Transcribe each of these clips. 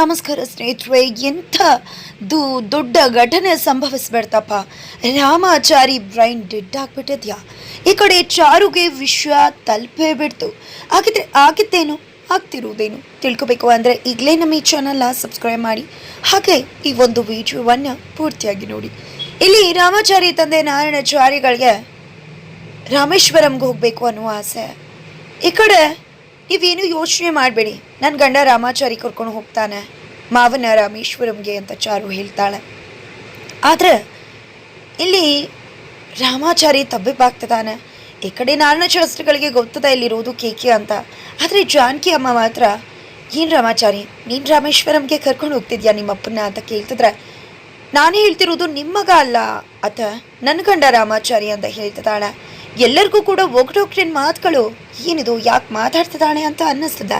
ನಮಸ್ಕಾರ ಸ್ನೇಹಿತರೆ, ಎಂಥ ದು ದೊಡ್ಡ ಘಟನೆ ಸಂಭವಿಸ್ಬಿಡ್ತಪ್ಪ. ರಾಮಾಚಾರಿ ಬ್ರೈನ್ ಡೆಡ್ ಆಗ್ಬಿಟ್ಟಿದ್ಯಾ? ಈ ಕಡೆ ಚಾರುಗೆ ವಿಷಯ ತಲುಪೇ ಬಿಡ್ತು. ಆಗಿದ್ರೆ ಆಗಿದ್ದೇನು ಆಗ್ತಿರುವುದೇನು? ತಿಳ್ಕೊಬೇಕು ಅಂದರೆ ಈಗಲೇ ನಮ್ಮ ಈ ಚಾನಲ್ನ ಸಬ್ಸ್ಕ್ರೈಬ್ ಮಾಡಿ. ಹಾಗೆ ಈ ಒಂದು ವಿಡಿಯೋವನ್ನು ಪೂರ್ತಿಯಾಗಿ ನೋಡಿ. ಇಲ್ಲಿ ರಾಮಾಚಾರಿ ತಂದೆ ನಾರಾಯಣಾಚಾರಿಗಳಿಗೆ ರಾಮೇಶ್ವರಂಗೆ ಹೋಗಬೇಕು ಅನ್ನುವ ಆಸೆ. ಈ ಕಡೆ ನೀವೇನು ಯೋಚನೆ ಮಾಡಬೇಡಿ. ನನ್ನ ಗಂಡ ರಾಮಾಚಾರಿ ಕರ್ಕೊಂಡು ಹೋಗ್ತಾನೆ. ಮಾವನ ರಾಮೇಶ್ವರಂಗೆ ಅಂತ ಚಾರು ಹೇಳ್ತಾಳೆ. ಆದರೆ, ಇಲ್ಲಿ ರಾಮಾಚಾರಿ ತಬ್ಬಿಬ್ಬಾಗ್ತಿದ್ದಾನೆ. ಈ ಕಡೆ ನಾರಾಯಣಶಾಸ್ತ್ರಿಗಳಿಗೆ ಗೊತ್ತದ ಇಲ್ಲಿರೋದು ಕೇಕೆ ಅಂತ. ಆದರೆ ಜಾನಕಿ ಅಮ್ಮ ಮಾತ್ರ, ಏನು ರಾಮಾಚಾರಿ, ನೀನು ರಾಮೇಶ್ವರಂಗೆ ಕರ್ಕೊಂಡು ಹೋಗ್ತಿದ್ಯಾ ನಿಮ್ಮಪ್ಪನ ಅಂತ ಕೇಳ್ತಿದ್ರೆ, ನಾನೇ ಹೇಳ್ತಿರೋದು ನಿಮ್ಮಗ ಅಲ್ಲ. ಅತ ನನ್ನ ಗಂಡ ರಾಮಾಚಾರಿ ಅಂತ ಹೇಳ್ತಿದ್ದಾಳೆ. ಎಲ್ಲರಿಗೂ ಕೂಡ ಒಗ್ಟೊಗ್ಟಿನ ಮಾತುಗಳು? ಏನಿದು, ಯಾಕೆ ಮಾತಾಡ್ತಿದ್ದಾಳೆ ಅಂತ ಅನ್ನಿಸ್ತದ.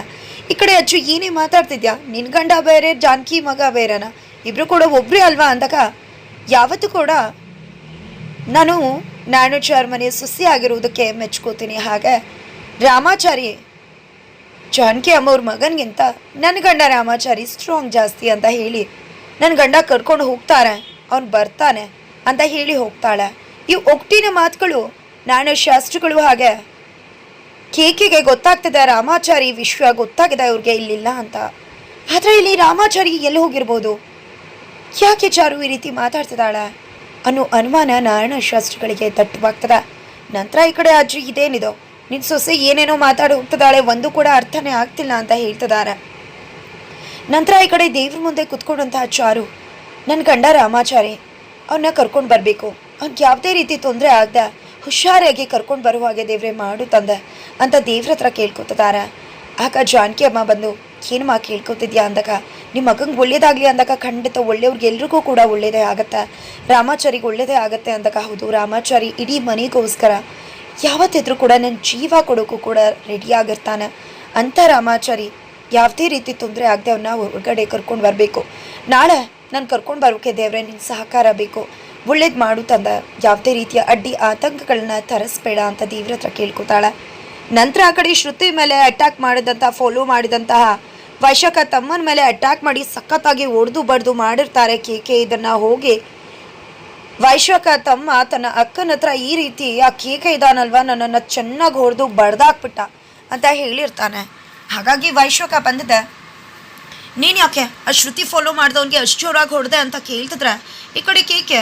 ಈ ಕಡೆ ಅಜ್ಜು ಏನೇ ಮಾತಾಡ್ತಿದ್ಯಾ? ನಿನ್ನ ಗಂಡ ಬೇರೆ, ಜಾನಕಿ ಮಗ ಬೇರೆನಾ? ಇಬ್ರು ಕೂಡ ಒಬ್ರೇ ಅಲ್ವಾ ಅಂದಾಗ? ಯಾವತ್ತೂ ಕೂಡ. ನಾನು ನಾನು ಮನೆ ಸುಸಿ ಆಗಿರುವುದಕ್ಕೆ ಮೆಚ್ಕೋತೀನಿ. ಹಾಗೆ ರಾಮಾಚಾರಿ, ಜಾನಕಿ ಅಮ್ಮವ್ರ ಮಗನಿಗಿಂತ ನನ್ನ ಗಂಡ ರಾಮಾಚಾರಿ ಸ್ಟ್ರಾಂಗ್ ಜಾಸ್ತಿ ಅಂತ ಹೇಳಿ ನನ್ನ ಗಂಡ ಕರ್ಕೊಂಡು ಹೋಗ್ತಾರೆ. ಅವ್ನು ಬರ್ತಾನೆ ಅಂತ ಹೇಳಿ ಹೋಗ್ತಾಳೆ. ಈ ಒಕ್ಟಿನ ಮಾತುಗಳು ನಾನು ಶಾಸ್ತ್ರಿಗಳು ಹಾಗೆ. ಕೇಕೆಗೆ ಗೊತ್ತಾಗ್ತದೆ, ರಾಮಾಚಾರಿ ವಿಶ್ವ ಗೊತ್ತಾಗಿದೆ ಅವ್ರಿಗೆ ಇಲ್ಲಿಲ್ಲ ಅಂತ. ಆದರೆ ಇಲ್ಲಿ ರಾಮಾಚಾರಿ ಎಲ್ಲಿ ಹೋಗಿರ್ಬೋದು? ಯಾಕೆ ಚಾರು ಈ ರೀತಿ ಮಾತಾಡ್ತಿದ್ದಾಳೆ? ಅನ್ನೋ ಅನುಮಾನ ನಾರಾಯಣ ಶಾಸ್ತ್ರಿಗಳಿಗೆ ತಟ್ಟುವಾಗ್ತದೆ ನಂತರ ಈ ಕಡೆ ಅಜ್ಜಿ ಇದೇನಿದು? ನಿನ್ನ ಸೊಸೆ ಏನೇನೋ ಮಾತಾಡಿ ಹೋಗ್ತದಾಳೆ ಒಂದು ಕೂಡ ಅರ್ಥನೇ ಆಗ್ತಿಲ್ಲ ಅಂತ ಹೇಳ್ತಿದ್ದಾರೆ. ನಂತರ ಈ ಕಡೆ ದೇವ್ರ ಮುಂದೆ ಕುತ್ಕೊಂಡಂತಹ ಚಾರು ನನ್ನ ಗಂಡ ರಾಮಾಚಾರಿ ಅವನ್ನ ಕರ್ಕೊಂಡು ಬರಬೇಕು. ಅವ್ನಿಗೆ ಯಾವುದೇ ರೀತಿ ತೊಂದರೆ ಆಗದೆ ಹುಷಾರಾಗಿ ಕರ್ಕೊಂಡು ಬರುವ ಹಾಗೆ ದೇವ್ರೆ ಮಾಡು ತಂದೆ ಅಂತ ದೇವ್ರ ಹತ್ರ ಕೇಳ್ಕೊತಿದ್ದಾರೆ ಆಗ ಜಾನಕಿ ಅಮ್ಮ ಬಂದು ಏನಮ್ಮ ಕೇಳ್ಕೊತಿದ್ಯಾ? ಅಂದಾಗ ನಿಮ್ಮ ಮಗಂಗೆ ಒಳ್ಳೇದಾಗಲಿ ಅಂದಾಗ ಖಂಡಿತ ಒಳ್ಳೆಯವ್ರಿಗೆ ಎಲ್ರಿಗೂ ಕೂಡ ಒಳ್ಳೇದೇ ಆಗತ್ತೆ. ರಾಮಾಚಾರಿಗೆ ಒಳ್ಳೇದೇ ಆಗುತ್ತೆ ಅಂದಾಗ, ಹೌದು ರಾಮಾಚಾರಿ ಇಡೀ ಮನೆಗೋಸ್ಕರ ಯಾವತ್ತಿದ್ರೂ ಕೂಡ ನನ್ನ ಜೀವ ಕೊಡೋಕ್ಕೂ ಕೂಡ ರೆಡಿ ಆಗಿರ್ತಾನೆ. ಅಂಥ ರಾಮಾಚಾರಿ ಯಾವುದೇ ರೀತಿ ತೊಂದರೆ ಆಗದೆ ಅವನ್ನ ಹೊರಗಡೆ ಕರ್ಕೊಂಡು ಬರಬೇಕು. ನಾಳೆ ನಾನು ಕರ್ಕೊಂಡು ಬರೋಕೆ ದೇವ್ರೆ ನಿನ್ನ ಸಹಕಾರ ಬೇಕು. ಒಳ್ಳೇದು ಮಾಡು ತಂದ. ಯಾವುದೇ ರೀತಿಯ ಅಡ್ಡಿ ಆತಂಕಗಳನ್ನ ತರಿಸ್ಬೇಡ ಅಂತ ದೇವ್ರ ಹತ್ರ ಕೇಳ್ಕೊತಾಳೆ. ನಂತರ ಆ ಕಡೆ ಶ್ರುತಿ ಮೇಲೆ ಅಟ್ಯಾಕ್ ಮಾಡಿದಂಥ ಫಾಲೋ ಮಾಡಿದಂತಹ ವೈಶಾಖ ತಮ್ಮನ ಮೇಲೆ ಅಟ್ಯಾಕ್ ಮಾಡಿ ಸಖತ್ತಾಗಿ ಒಡೆದು ಬಡ್ದು ಮಾಡಿರ್ತಾರೆ ಕೆ ಕೆ. ಇದನ್ನು ಹೋಗಿ ವೈಶಾಖ ತಮ್ಮ ತನ್ನ ಅಕ್ಕನ ಹತ್ರ ಈ ರೀತಿ ಆ ಕೇಕೆ ಇದಾನಲ್ವ ನನ್ನನ್ನು ಚೆನ್ನಾಗಿ ಹೊಡೆದು ಬಡ್ದಾಕ್ಬಿಟ್ಟ ಅಂತ ಹೇಳಿರ್ತಾನೆ. ಹಾಗಾಗಿ ವೈಶಾಖ ಬಂದಿದೆ. ನೀನು ಯಾಕೆ ಆ ಶ್ರುತಿ ಫಾಲೋ ಮಾಡಿದವನಿಗೆ ಅಷ್ಟು ಜೋರಾಗಿ ಹೊಡೆದೆ ಅಂತ ಕೇಳ್ತಿದ್ರೆ? ಈ ಕಡೆ ಕೇಕೆ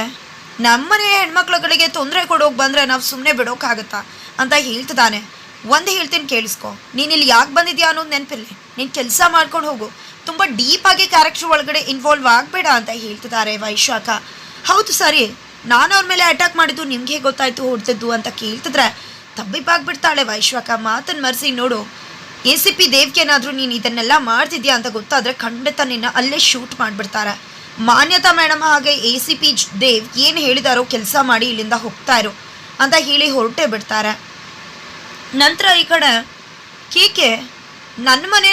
ನಮ್ಮನೆ ಹೆಣ್ಮಕ್ಳುಗಳಿಗೆ ತೊಂದರೆ ಕೊಡೋಕೆ ಬಂದರೆ ನಾವು ಸುಮ್ಮನೆ ಬಿಡೋಕ್ಕಾಗತ್ತಾ ಅಂತ ಹೇಳ್ತಿದ್ದಾನೆ. ಒಂದು ಹೇಳ್ತೀನಿ ಕೇಳಿಸ್ಕೊ. ನೀನು ಇಲ್ಲಿ ಯಾಕೆ ಬಂದಿದ್ಯಾ ಅನ್ನೋದು ನೆನಪಿರಲಿ. ನೀನು ಕೆಲಸ ಮಾಡ್ಕೊಂಡು ಹೋಗು. ತುಂಬ ಡೀಪಾಗಿ ಕ್ಯಾರೆಕ್ಟರ್ ಒಳಗಡೆ ಇನ್ವಾಲ್ವ್ ಆಗಬೇಡ ಅಂತ ಹೇಳ್ತಿದ್ದಾರೆ ವೈಶಾಖ. ಹೌದು ಸರಿ. ನಾನು ಅವ್ರ ಮೇಲೆ ಅಟ್ಯಾಕ್ ಮಾಡಿದ್ದು ನಿಮ್ಗೆ ಗೊತ್ತಾಯ್ತು ಹೊಡ್ತಿದ್ದು ಅಂತ ಕೇಳ್ತಿದ್ರೆ ತಬ್ಬಿಬ್ಬಾಗ್ಬಿಡ್ತಾಳೆ ವೈಶ್ವಾಕ ಮಾತನ್ನು ಮರೆಸಿ ನೋಡು. ಎ ಸಿ ಪಿ ದೇವ್ಗೇನಾದರೂ ನೀನು ಇದನ್ನೆಲ್ಲ ಮಾಡ್ತಿದ್ಯಾ ಅಂತ ಗೊತ್ತಾದರೆ ಖಂಡಿತ ನಿನ್ನ ಅಲ್ಲೇ ಶೂಟ್ ಮಾಡಿಬಿಡ್ತಾರೆ. ಮಾನ್ಯತಾ ಮೇಡಮ್ ಹಾಗೆ ಎ ಸಿ ಪಿ ದೇವ್ ಏನು ಹೇಳಿದಾರೋ ಕೆಲಸ ಮಾಡಿ ಇಲ್ಲಿಂದ ಹೋಗ್ತಾ ಇರು ಅಂತ ಹೇಳಿ ಹೊರಟೇ ಬಿಡ್ತಾರೆ. ನಂತರ ಈ ಕಡೆ ಕೇಕೆ ನನ್ನ ಮನೆ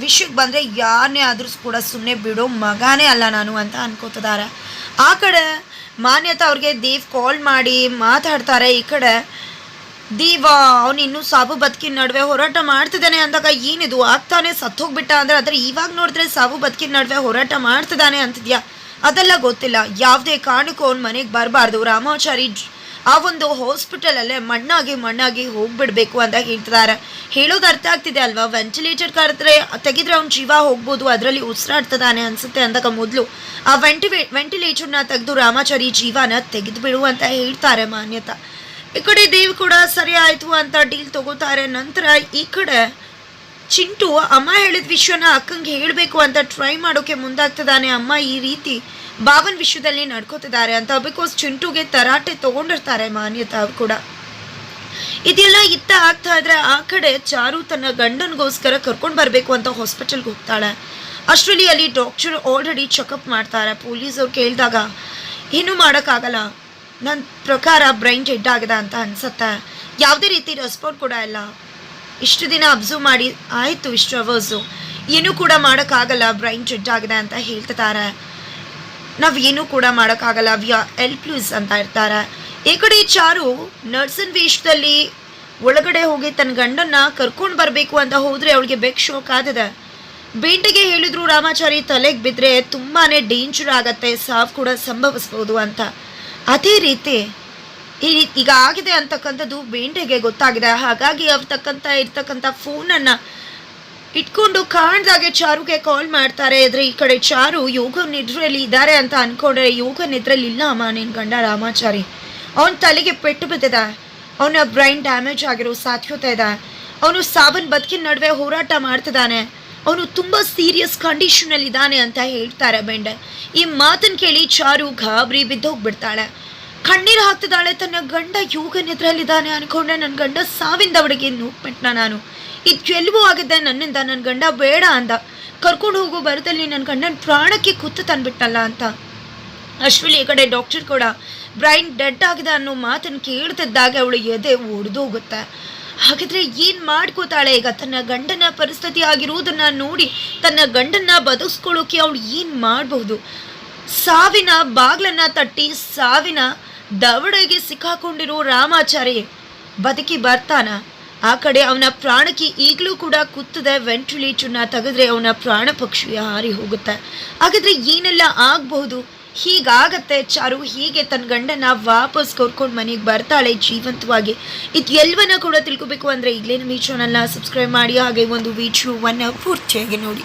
ವಿಷಯಕ್ಕೆ ಬಂದರೆ ಯಾರನ್ನೇ ಆದರೂ ಕೂಡ ಸುಮ್ಮನೆ ಬಿಡೋ ಮಗನೇ ಅಲ್ಲ ನಾನು ಅಂತ ಅನ್ಕೋತಿದ್ದಾರೆ. ಆ ಕಡೆ ಮಾನ್ಯತಾ ಅವ್ರಿಗೆ ದೇವ್ ಕಾಲ್ ಮಾಡಿ ಮಾತಾಡ್ತಾರೆ ಈ ಕಡೆ ದೀವ, ಅವನು ಇನ್ನೂ ಸಾವು ಬದುಕಿನ ನಡುವೆ ಹೋರಾಟ ಮಾಡ್ತಿದ್ದಾನೆ ಅಂದಾಗ ಏನಿದು? ಆಗ್ತಾನೆ, ಸತ್ತೋಗ್ಬಿಟ್ಟ ಅಂದರೆ ಆದರೆ ಇವಾಗ ನೋಡಿದ್ರೆ ಸಾವು ಬದುಕಿನ ನಡುವೆ ಹೋರಾಟ ಮಾಡ್ತಿದ್ದಾನೆ ಅಂತಿದ್ಯಾ? ಅದೆಲ್ಲ ಗೊತ್ತಿಲ್ಲ. ಯಾವುದೇ ಕಾರಣಕ್ಕೂ ಅವ್ನ ಮನೆಗೆ ಬರಬಾರ್ದು. ರಾಮಾಚಾರಿ ಆ ಒಂದು ಹಾಸ್ಪಿಟಲಲ್ಲೇ ಮಣ್ಣಾಗಿ ಮಣ್ಣಾಗಿ ಹೋಗ್ಬಿಡ್ಬೇಕು ಅಂತ ಹೇಳ್ತಿದ್ದಾರೆ. ಹೇಳೋದು ಅರ್ಥ ಆಗ್ತಿದೆ ಅಲ್ವಾ? ವೆಂಟಿಲೇಟರ್ ಕರೆದ್ರೆ ತೆಗೆದ್ರೆ ಅವ್ನ ಜೀವ ಹೋಗ್ಬೋದು, ಅದರಲ್ಲಿ ಉಸಿರಾಡ್ತದಾನೆ ಅನ್ಸುತ್ತೆ ಅಂದಾಗ ಮೊದಲು ಆ ವೆಂಟಿವೇ ವೆಂಟಿಲೇಟರ್ನ ತೆಗೆದು ರಾಮಾಚಾರಿ ಜೀವನ ತೆಗೆದು ಬಿಡು ಅಂತ ಹೇಳ್ತಾರೆ ಮಾನ್ಯತಾ. ಈ ಕಡೆ ದೇವ್ ಕೂಡ ಸರಿ ಆಯ್ತು ಅಂತ ಡೀಲ್ ತಗೋತಾರೆ. ನಂತರ ಈ ಕಡೆ ಚಿಂಟು, ಅಮ್ಮ ಹೇಳಿದ ವಿಷಯನ ಅಕ್ಕಂಗೆ ಹೇಳಬೇಕು ಅಂತ ಟ್ರೈ ಮಾಡೋಕೆ ಮುಂದಾಗ್ತದಾನೆ ಅಮ್ಮ ಈ ರೀತಿ ಬಾಬನ್ ವಿಷಯದಲ್ಲಿ ನಡ್ಕೋತಿದ್ದಾರೆ ಅಂತ. ಬಿಕಾಸ್ ಚಿಂಟುಗೆ ತರಾಟೆ ತಗೊಂಡಿರ್ತಾರೆ ಮಾನ್ಯತಾ ಕೂಡ. ಇದೆಲ್ಲ ಇತ್ತ ಆಗ್ತಾ ಇದ್ರೆ ಆ ಕಡೆ ಚಾರು ತನ್ನ ಗಂಡನಿಗೋಸ್ಕರ ಕರ್ಕೊಂಡು ಬರಬೇಕು ಅಂತ ಹಾಸ್ಪಿಟಲ್ಗೆ ಹೋಗ್ತಾಳೆ. ಅಷ್ಟರಲ್ಲಿ ಅಲ್ಲಿ ಡಾಕ್ಟರ್ ಆಲ್ರೆಡಿ ಚೆಕಪ್ ಮಾಡ್ತಾರೆ. ಪೊಲೀಸವ್ರು ಕೇಳಿದಾಗ, ಏನೂ ಮಾಡೋಕ್ಕಾಗಲ್ಲ. ನನ್ನ ಪ್ರಕಾರ ಬ್ರೈನ್ ಡೆಡ್ ಆಗಿದೆ ಅಂತ ಅನ್ಸುತ್ತೆ. ಯಾವುದೇ ರೀತಿ ರೆಸ್ಪಾಂಡ್ ಕೂಡ ಇಲ್ಲ. ಇಷ್ಟು ದಿನ ಅಬ್ಸರ್ವ್ ಮಾಡಿ ಆಯಿತು ಇಷ್ಟು ಅವರ್ಸು ಏನೂ ಕೂಡ ಮಾಡೋಕ್ಕಾಗಲ್ಲ ಬ್ರೈನ್ ಡೆಡ್ ಆಗಿದೆ ಅಂತ ಹೇಳ್ತಿದ್ದಾರೆ. ನಾವು ಏನೂ ಕೂಡ ಮಾಡೋಕ್ಕಾಗಲ್ಲ. ವಿ ಆರ್ ಎಲ್ಪ್ಲೂಸ್ ಅಂತ ಇರ್ತಾರೆ ಈ ಕಡೆ ಚಾರು ನರ್ಸನ್ ವೇಷದಲ್ಲಿ ಒಳಗಡೆ ಹೋಗಿ ತನ್ನ ಗಂಡನ್ನ ಕರ್ಕೊಂಡು ಬರಬೇಕು ಅಂತ ಹೋದರೆ ಅವಳಿಗೆ ಬೆಕ್ ಶೋಕ್ ಆದಿದೆ ಬೇಂಟೆಗೆ ಹೇಳಿದ್ರು ರಾಮಾಚಾರಿ ತಲೆಗೆ ಬಿದ್ದರೆ ತುಂಬಾ ಡೇಂಜರ್ ಆಗತ್ತೆ. ಸಾವು ಕೂಡ ಸಂಭವಿಸ್ಬೋದು ಅಂತ. ಅದೇ ರೀತಿ ಈ ಈಗ ಆಗಿದೆ ಅಂತಕ್ಕಂಥದ್ದು ಬೇಂಡೆಗೆ ಗೊತ್ತಾಗಿದೆ. ಹಾಗಾಗಿ ಅವತಕ್ಕಂಥ ತಕ್ಕಂಥ ಇರ್ತಕ್ಕಂಥ ಫೋನನ್ನು ಇಟ್ಕೊಂಡು ಕಾಣ್ದಾಗೆ ಚಾರುಗೆ ಕಾಲ್ ಮಾಡ್ತಾರೆ. ಆದರೆ ಈ ಕಡೆ ಚಾರು ಯೋಗ ನಿದ್ರೆಯಲ್ಲಿ ಇದ್ದಾರೆ ಅಂತ ಅನ್ಕೊಂಡ್ರೆ ಯೋಗ ನಿದ್ರೆಯಲ್ಲಿ ಇಲ್ಲ ಅಮ್ಮ ನಿನ್ನ ಗಂಡ ರಾಮಾಚಾರಿ. ಅವನ ತಲೆಗೆ ಪೆಟ್ಟು ಬಿದ್ದಿದೆ. ಅವನ ಬ್ರೈನ್ ಡ್ಯಾಮೇಜ್ ಆಗಿರೋ ಸಾಧ್ಯತೆ ಇದೆ. ಅವನು ಸಾವನ್ ಬದುಕಿನ ನಡುವೆ ಹೋರಾಟ ಮಾಡ್ತಿದ್ದಾನೆ. ಅವನು ತುಂಬ ಸೀರಿಯಸ್ ಕಂಡೀಷನಲ್ಲಿ ಇದ್ದಾನೆ ಅಂತ ಹೇಳ್ತಾರೆ ಬೆಂಡೆ. ಈ ಮಾತನ್ನು ಕೇಳಿ ಚಾರು ಗಾಬರಿ ಬಿದ್ದೋಗ್ಬಿಡ್ತಾಳೆ. ಕಣ್ಣೀರು ಹಾಕ್ತಿದ್ದಾಳೆ, ತನ್ನ ಗಂಡ ಯೋಗ ನಿದ್ರಲ್ಲಿದ್ದಾನೆ ಅನ್ಕೊಂಡೆ. ನನ್ನ ಗಂಡ ಸಾವಿಂದ ಅವಳಿಗೆ ನೂಕ್ಬಿಟ್ನ ನಾನು. ಇದು ಗೆಲುವು ಆಗಿದ್ದೆ ನನ್ನಿಂದ ನನ್ನ ಗಂಡ ಬೇಡ ಅಂದ. ಕರ್ಕೊಂಡು ಹೋಗೋ, ಬರದಲ್ಲಿ ನನ್ನ ಗಂಡನ ಪ್ರಾಣಕ್ಕೆ ಕುತ್ತು ತಂದ್ಬಿಟ್ಟಲ್ಲ ಅಂತ. ಅಶ್ವಿನಿ ಈ ಕಡೆ ಡಾಕ್ಟರ್ ಕೂಡ, ಬ್ರೈನ್ ಡೆಡ್ ಆಗಿದೆ ಅನ್ನೋ ಮಾತನ್ನು ಕೇಳ್ತಿದ್ದಾಗ ಅವಳು ಎದೆ ಒಡೆದೋಗುತ್ತೆ. ಹಾಗಿದ್ರೆ ಏನು ಮಾಡ್ಕೋತಾಳೆ? ಈಗ ತನ್ನ ಗಂಡನ ಪರಿಸ್ಥಿತಿ ಆಗಿರುವುದನ್ನ ನೋಡಿ ತನ್ನ ಗಂಡನ್ನ ಬದುಕಿಸ್ಕೊಳ್ಳೋಕೆ ಅವಳು ಏನು ಮಾಡಬಹುದು? ಸಾವಿನ ಬಾಗ್ಲನ್ನ ತಟ್ಟಿ ಸಾವಿನ ದವಡೆಗೆ ಸಿಕ್ಕಾಕೊಂಡಿರೋ ರಾಮಾಚಾರಿ ಬದುಕಿ ಬರ್ತಾನ. ಆ ಕಡೆ ಅವನ ಪ್ರಾಣಕ್ಕೆ ಈಗಲೂ ಕೂಡ ಕುತ್ತದೆ ವೆಂಟಿಲೇಟರ್ನ ತೆಗೆದ್ರೆ ಅವನ ಪ್ರಾಣ ಪಕ್ಷಿ ಹಾರಿ ಹೋಗುತ್ತೆ. ಹಾಗಾದ್ರೆ ಏನೆಲ್ಲ ಆಗಬಹುದು? ಹೀಗಾಗತ್ತೆ, ಚಾರು ಹೀಗೆ ತನ್ನ ಗಂಡನ ವಾಪಸ್ ಕೋರ್ಕೊಂಡು ಮನೆಗೆ ಬರ್ತಾಳೆ ಜೀವಂತವಾಗಿ. ಇದು ಎಲ್ಲವನ್ನ ಕೂಡ ತಿಳ್ಕೊಬೇಕು ಅಂದರೆ ಈಗಲೇ ನಮ್ಮ ಈ ಚಾನಲ್ನ ಸಬ್ಸ್ಕ್ರೈಬ್ ಮಾಡಿ, ಹಾಗೆ ಒಂದು ವಿಡಿಯೋವನ್ನು ಪೂರ್ತಿಯಾಗಿ ನೋಡಿ.